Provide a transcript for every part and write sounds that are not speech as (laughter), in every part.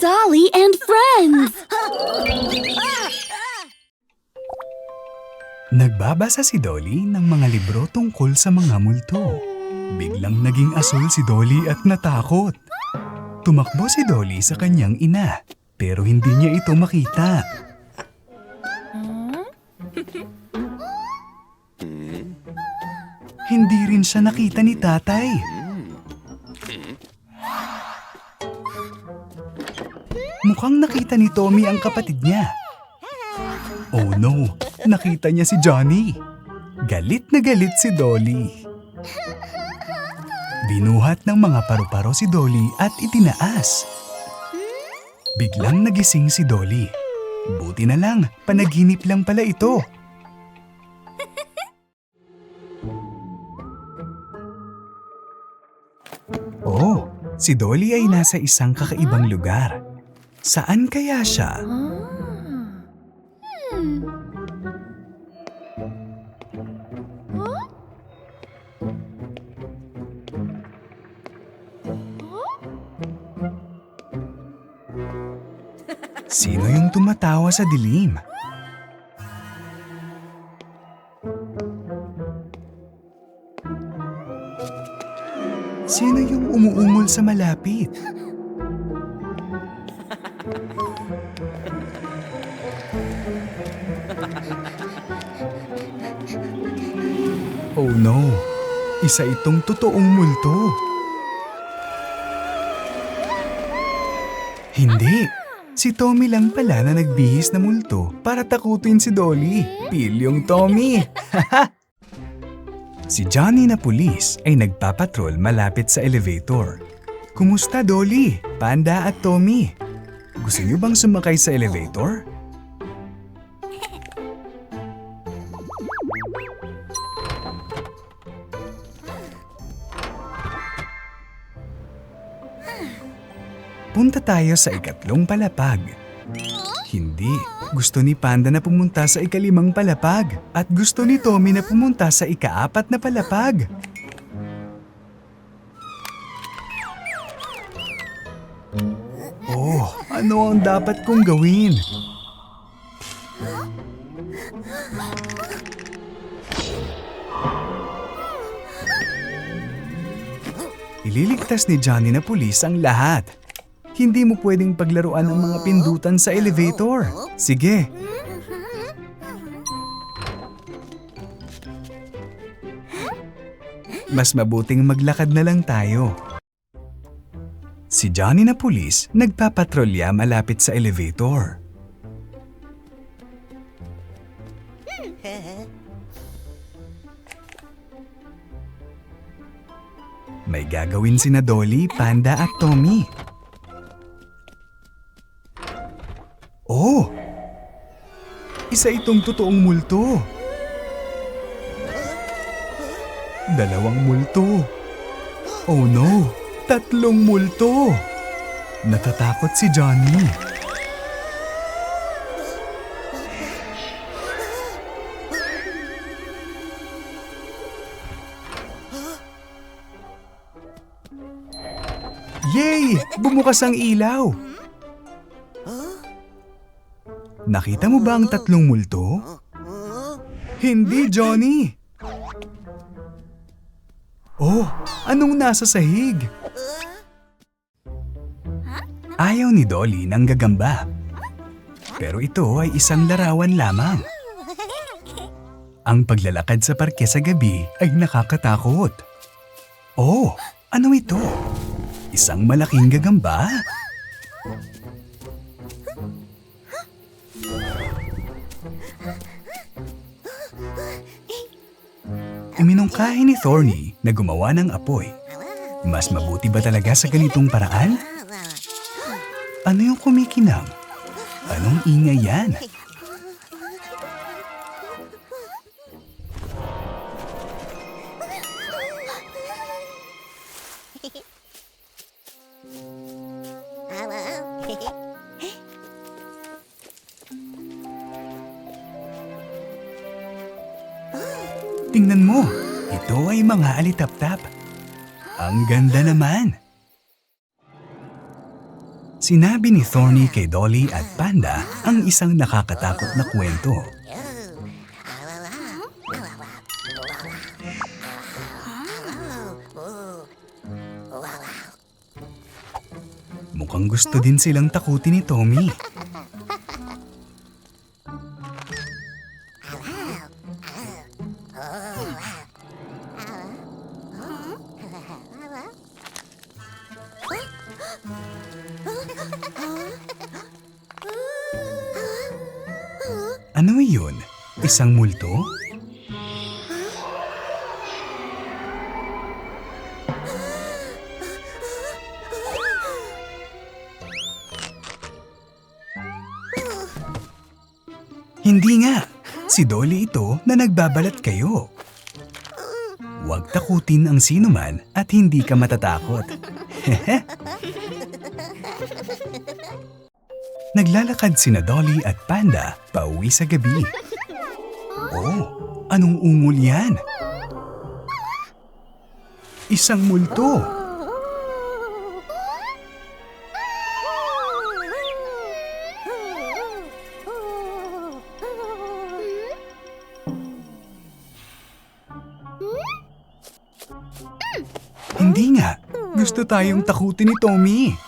Dolly and friends! Nagbabasa si Dolly ng mga libro tungkol sa mga multo. Biglang naging asul si Dolly at natakot. Tumakbo si Dolly sa kanyang ina, pero hindi niya ito makita. Hindi rin siya nakita ni tatay. Mukhang nakita ni Tommy ang kapatid niya. Oh no, nakita niya si Johnny. Galit na galit si Dolly. Binuhat ng mga paru-paro si Dolly at itinaas. Biglang nagising si Dolly. Buti na lang, panaginip lang pala ito. Oh, si Dolly ay nasa isang kakaibang lugar. Saan kaya siya? Sino yung tumatawa sa dilim? Sino yung umuungol sa malapit? Oh no, isa itong totoong multo. Hindi. Si Tommy lang pala na nagbihis na multo para takutin si Dolly. Pilyong Tommy! (laughs) si Johnny na pulis ay nagpapatrol malapit sa elevator. Kumusta Dolly, Panda at Tommy? Gusto niyo bang sumakay sa elevator? Punta tayo sa ikatlong palapag. Hindi. Gusto ni Panda na pumunta sa ikalimang palapag. At gusto ni Tommy na pumunta sa ikaapat na palapag. Oh, ano ang dapat kong gawin? Ililigtas ni Johnny na pulis ang lahat. Hindi mo pwedeng paglaruan ang mga pindutan sa elevator. Sige. Mas mabuting maglakad na lang tayo. Si Johnny na pulis nagpapatrolya malapit sa elevator. May gagawin sina Dolly, Panda at Tommy. Isa itong totoong multo. Dalawang multo. Oh no! Tatlong multo! Natatakot si Johnny. Yay! Bumukas ang ilaw! Nakita mo ba ang tatlong multo? Hindi, Johnny! Oh, anong nasa sahig? Ayaw ni Dolly ng gagamba. Pero ito ay isang larawan lamang. Ang paglalakad sa parke sa gabi ay nakakatakot. Oh, ano ito? Isang malaking gagamba? Iminungkahi ni Thorny na gumawa ng apoy. Mas mabuti ba talaga sa ganitong paraan? Ano yung kumikinang? Anong ingay yan? Tingnan mo, ito ay mga alitap-tap. Ang ganda naman. Sinabi ni Thorny kay Dolly at Panda ang isang nakakatakot na kwento. Mukhang gusto din silang takutin ni Tommy. Ano yun? Isang multo? Hindi nga. Si Dolly ito na nagbabalat kayo. Huwag takutin ang sinuman at hindi ka matatakot. (laughs) Naglalakad sina Dolly at Panda pauwi sa gabi. Oh, anong ungol yan? Isang multo. Hindi nga. Gusto tayong takutin ni Tommy.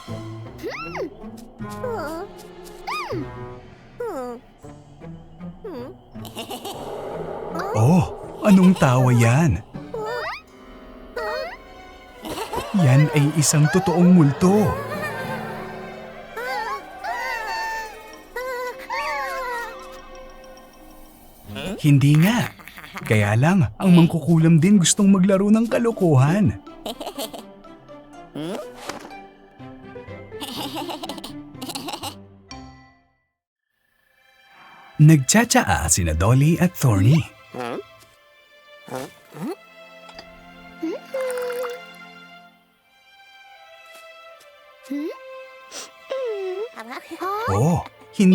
Anong tawa yan? Yan ay isang totoong multo. Hindi nga. Kaya lang, ang mangkukulam din gustong maglaro ng kalokohan. Nagtsatsaa sina Dolly at Thorny.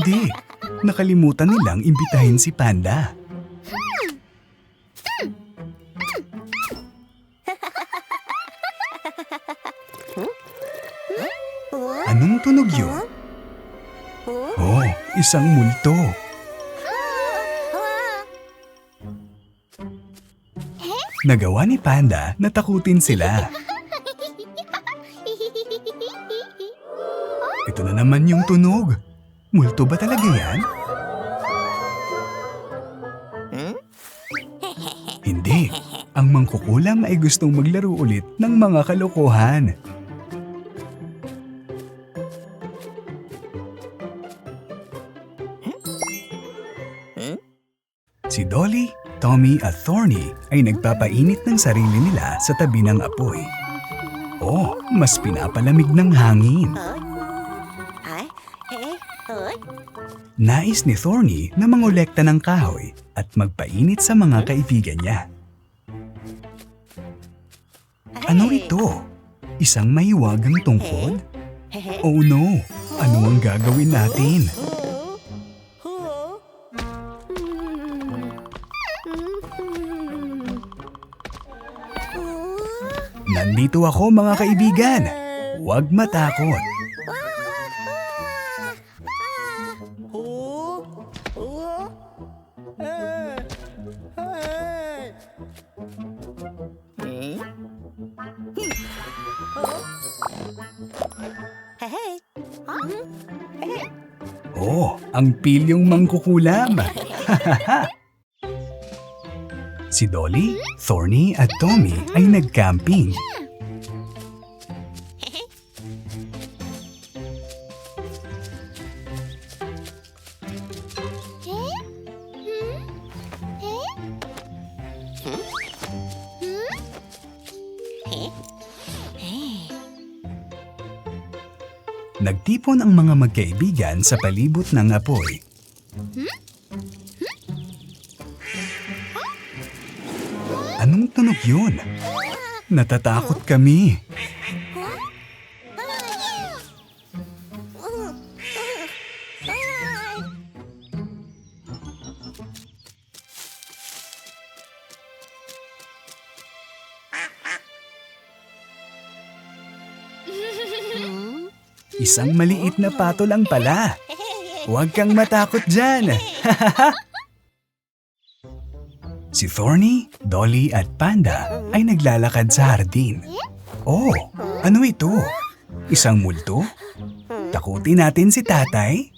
Hindi. Nakalimutan nilang imbitahin si Panda. Anong tunog yun? Oh, isang multo. Nagawa ni Panda na takutin sila. Ito na naman yung tunog. Multo ba talaga yan? Hindi. Ang mangkukulam ay gustong maglaro ulit ng mga kalokohan. Si Dolly, Tommy at Thorny ay nagpapainit ng sarili nila sa tabi ng apoy. Oh, mas pinapalamig ng hangin. Nais ni Thorny na mangolekta ng kahoy at magpainit sa mga kaibigan niya. Ano ito? Isang mahiwagang tungkod? Oh no! Ano ang gagawin natin? Nandito ako mga kaibigan. Huwag matakot. Ang pilyong mangkukulam. (laughs) si Dolly, Thorny at Tommy ay nag-camping. Nagtipon ang mga magkaibigan sa palibot ng apoy. Anong tunog yun? Natatakot kami. Isang maliit na pato lang pala. Huwag kang matakot dyan. (laughs) si Thorny, Dolly at Panda ay naglalakad sa hardin. Oh, ano ito? Isang multo? Takutin natin si tatay?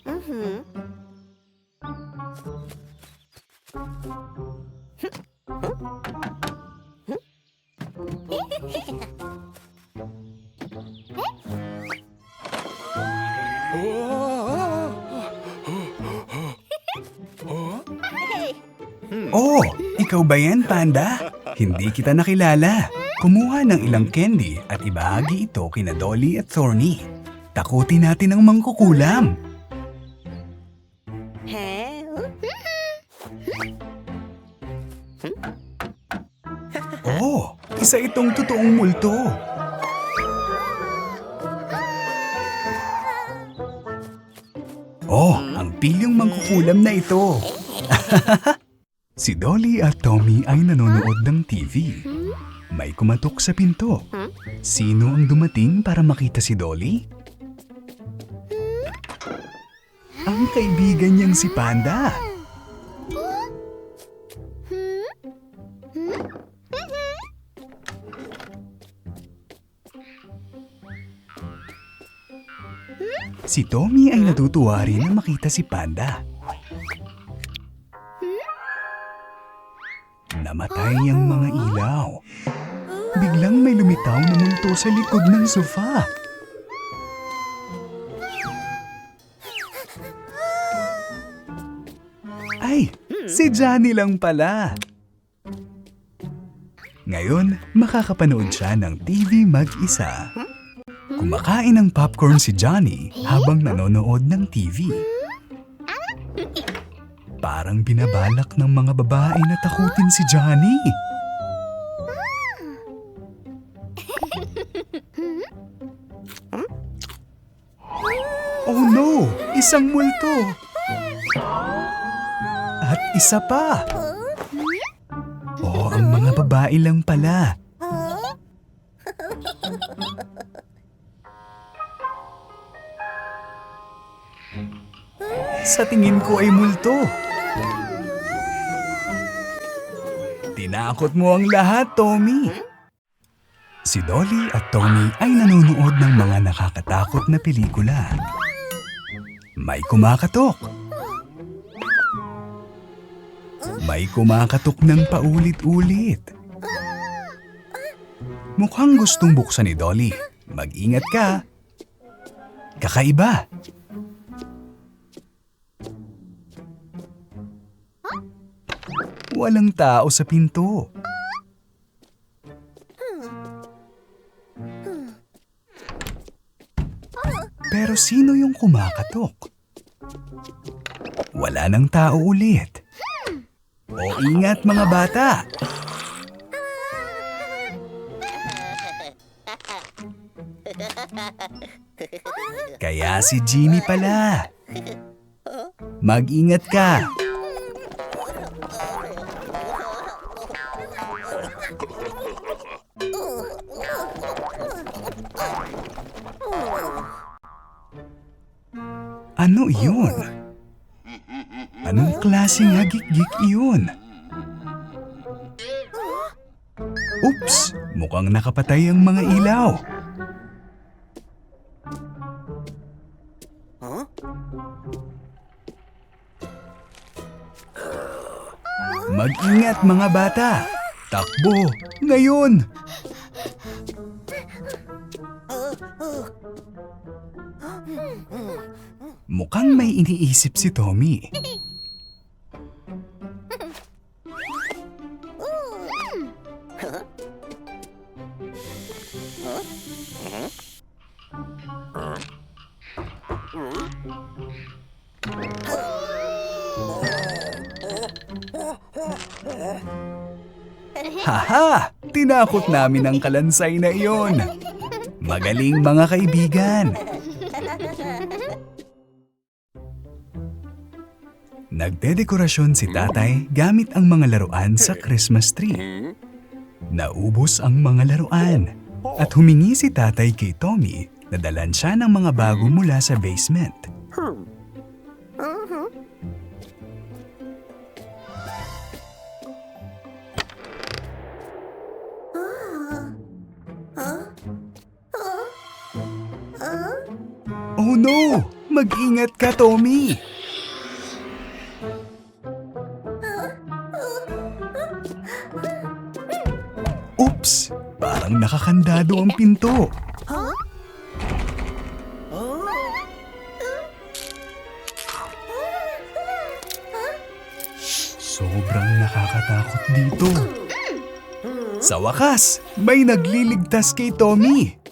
Oh, ikaw ba yan, Panda? Hindi kita nakilala. Kumuha ng ilang candy at ibahagi ito kina Dolly at Thorny. Takutin natin ang mangkukulam. Oh, isa itong totoong multo. Oh, ang pilyong mangkukulam na ito. (laughs) si Dolly at Tommy ay nanonood ng TV. May kumatok sa pinto. Sino ang dumating para makita si Dolly? Ang kaibigan niyang si Panda. Si Tommy ay natutuwa rin na makita si Panda. Namatay ang mga ilaw. Biglang may lumitaw na multo sa likod ng sofa. Ay, si Johnny lang pala. Ngayon, makakapanood siya ng TV mag-isa. Kumakain ng popcorn si Johnny habang nanonood ng TV. Parang binabalak ng mga babae na takutin si Johnny. Oh no! Isang multo! At isa pa! Oh, ang mga babae lang pala. Sa tingin ko ay multo. Tinakot mo ang lahat, Tommy. Si Dolly at Tommy ay nanonood ng mga nakakatakot na pelikula. May kumakatok. May kumakatok ng paulit-ulit. Mukhang gustong buksan ni Dolly. Mag-ingat ka. Kakaiba. Walang tao sa pinto. Pero sino yung kumakatok? Wala nang tao ulit. O ingat mga bata! Kaya si Jimmy pala. Mag-ingat ka. Klaseng hagik-gik iyon? Oops! Mukhang nakapatay ang mga ilaw. Mag-ingat mga bata! Takbo! Ngayon! Mukhang may iniisip si Tommy. Tinakot namin ang kalansay na iyon. Magaling mga kaibigan. Nagdedekorasyon si tatay gamit ang mga laruan sa Christmas tree. Naubos ang mga laruan at humingi si tatay kay Tommy Nadalan siya ng mga bago mula sa basement. No! Mag-ingat ka, Tommy! Oops! Parang nakakandado ang pinto. Sobrang nakakatakot dito. Sa wakas, may nagliligtas kay Tommy.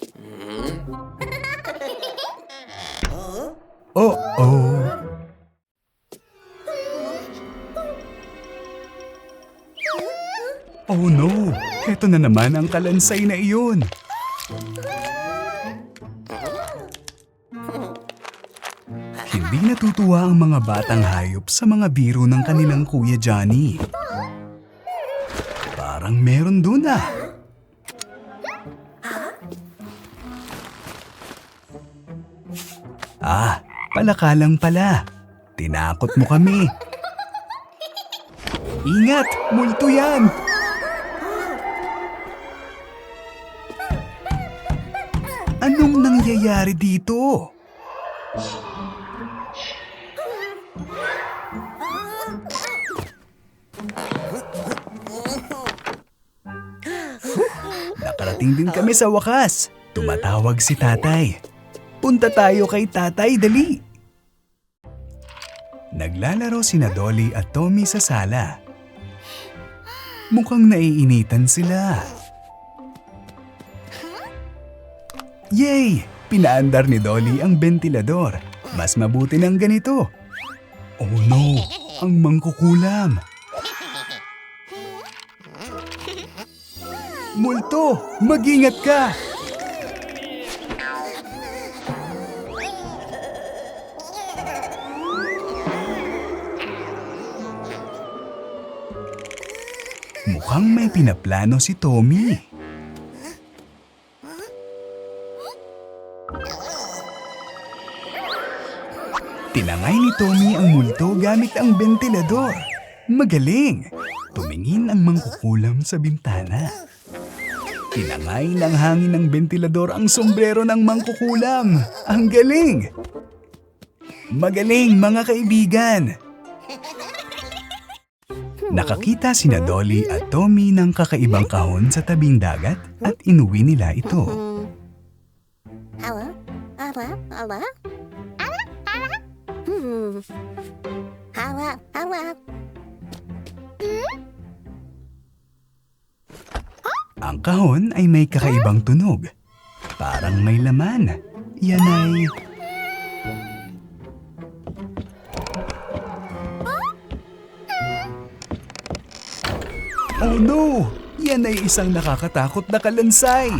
Oh-oh. Oh no! Ito na naman ang kalansay na iyon. Hindi natutuwa ang mga batang hayop sa mga biro ng kanilang kuya Johnny. Parang meron dun ah. Ah, palaka lang pala. Tinakot mo kami. Ingat! Multo yan! Anong nangyayari dito? Nakarating din kami sa wakas. Tumatawag si tatay. Punta tayo kay tatay, dali. Naglalaro sina Dolly at Tommy sa sala. Mukhang naiinitan sila. Yay! Pinaandar ni Dolly ang ventilador. Mas mabuti ng ganito. Oh no! Ang mangkukulam! Multo! Mag-ingat ka! Mukhang may pinaplano si Tommy. Tinangay ni Tommy ang multo gamit ang ventilador. Magaling! Tumingin ang mangkukulam sa bintana. Tinangay ng hangin ng ventilador ang sombrero ng mangkukulam. Ang galing! Magaling mga kaibigan! Nakakita sina Dolly at Tommy ng kakaibang kahon sa tabing dagat at inuwi nila ito. Ang kahon ay may kakaibang tunog. Parang may laman. Yan ay... Oh no! Yan ay isang nakakatakot na kalansay.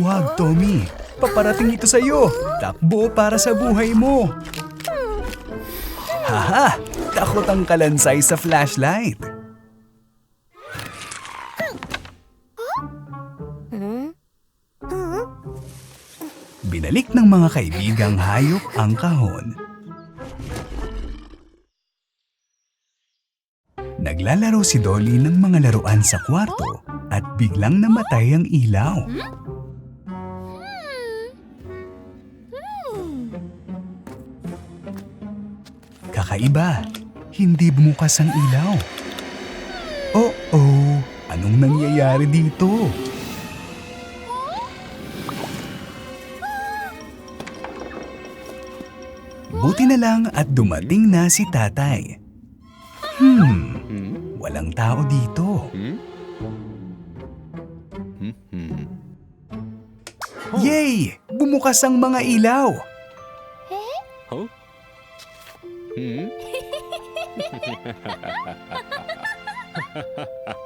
Wag, Tommy. Paparating ito sa'yo. Takbo para sa buhay mo. Haha! Takot ang kalansay sa flashlight. Mga kaibigang hayop ang kahon. Naglalaro si Dolly ng mga laruan sa kwarto at biglang namatay ang ilaw. Kakaiba, hindi bumukas ang ilaw. Oh-oh, anong nangyayari dito? Buti na lang at dumating na si tatay. Hmm, walang tao dito. Yay! Bumukas ang mga ilaw!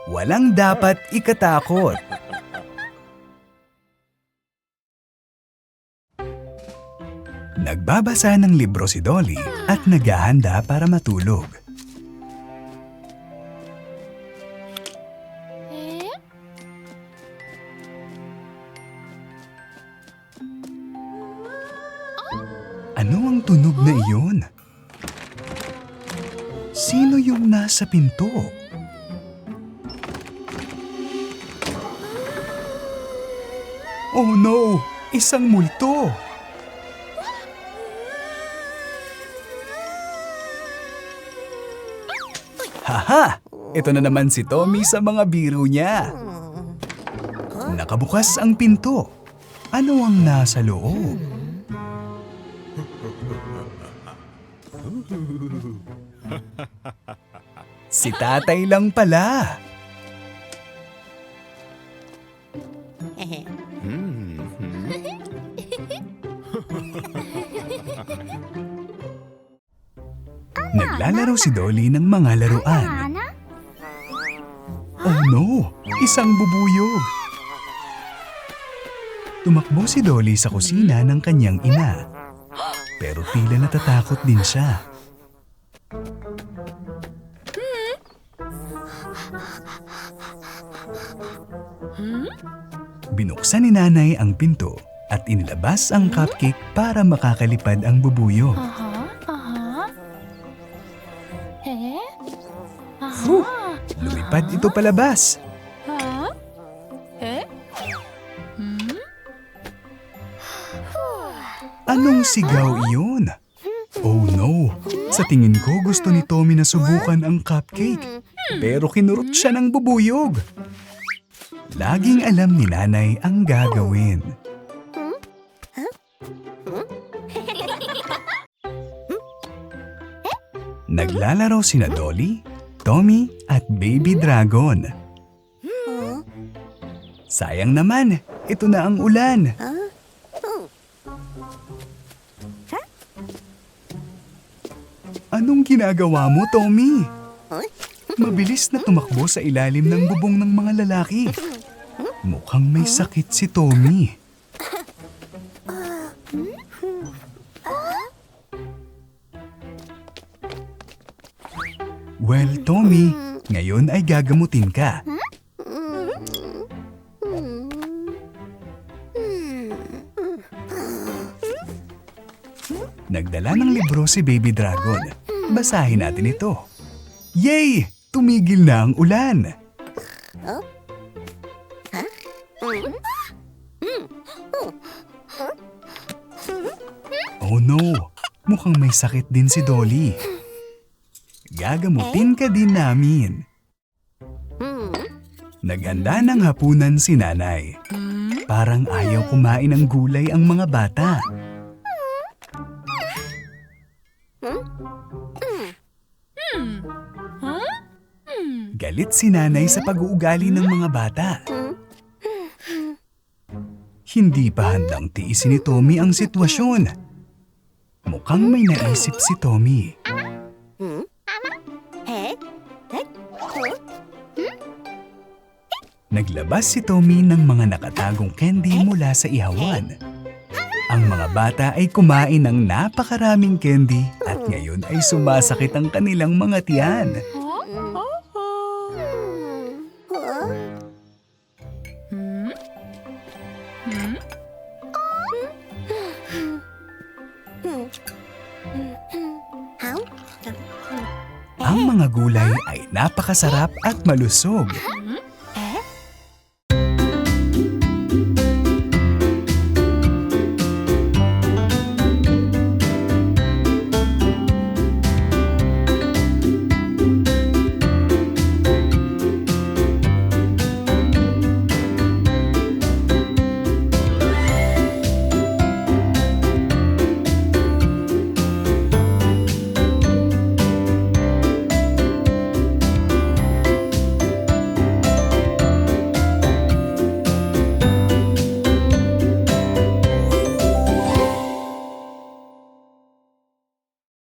Walang dapat ikatakot. Nagbabasa ng libro si Dolly at naghahanda para matulog. Ano ang tunog na iyon? Sino yung nasa pinto? Oh no! Isang multo! Haha! Ito na naman si Tommy sa mga biro niya. Nakabukas ang pinto. Ano ang nasa loob? Si tatay lang pala. Naglalaro si Dolly ng mga laruan. Oh no! Isang bubuyog! Tumakbo si Dolly sa kusina ng kanyang ina. Pero tila natatakot din siya. Binuksan ni nanay ang pinto at inilabas ang cupcake para makakalipad ang bubuyog. Ito palabas. Huh? Eh? Hmm? Anong sigaw iyon? Oh no! Sa tingin ko gusto ni Tommy na subukan ang cupcake. Pero kinurot siya ng bubuyog. Laging alam ni nanay ang gagawin. Naglalaro sina Dolly, Tommy at Baby Dragon. Sayang naman, ito na ang ulan. Anong ginagawa mo, Tommy? Mabilis na tumakbo sa ilalim ng bubong ng mga lalaki. Mukhang may sakit si Tommy. Well, Tommy, ngayon ay gagamutin ka. Nagdala ng libro si Baby Dragon. Basahin natin ito. Yay! Tumigil na ang ulan. Oh no! Mukhang may sakit din si Dolly. Gagamutin ka din namin. Naganda ng hapunan si nanay. Parang ayaw kumain ng gulay ang mga bata. Galit si nanay sa pag-uugali ng mga bata. Hindi pa handang tiisin ni Tommy ang sitwasyon. Mukhang may naisip si Tommy. Naglabas si Tommy ng mga nakatagong candy mula sa ihawan. Ang mga bata ay kumain ng napakaraming candy at ngayon ay sumasakit ang kanilang mga tiyan. Ang mga gulay ay napakasarap at malusog.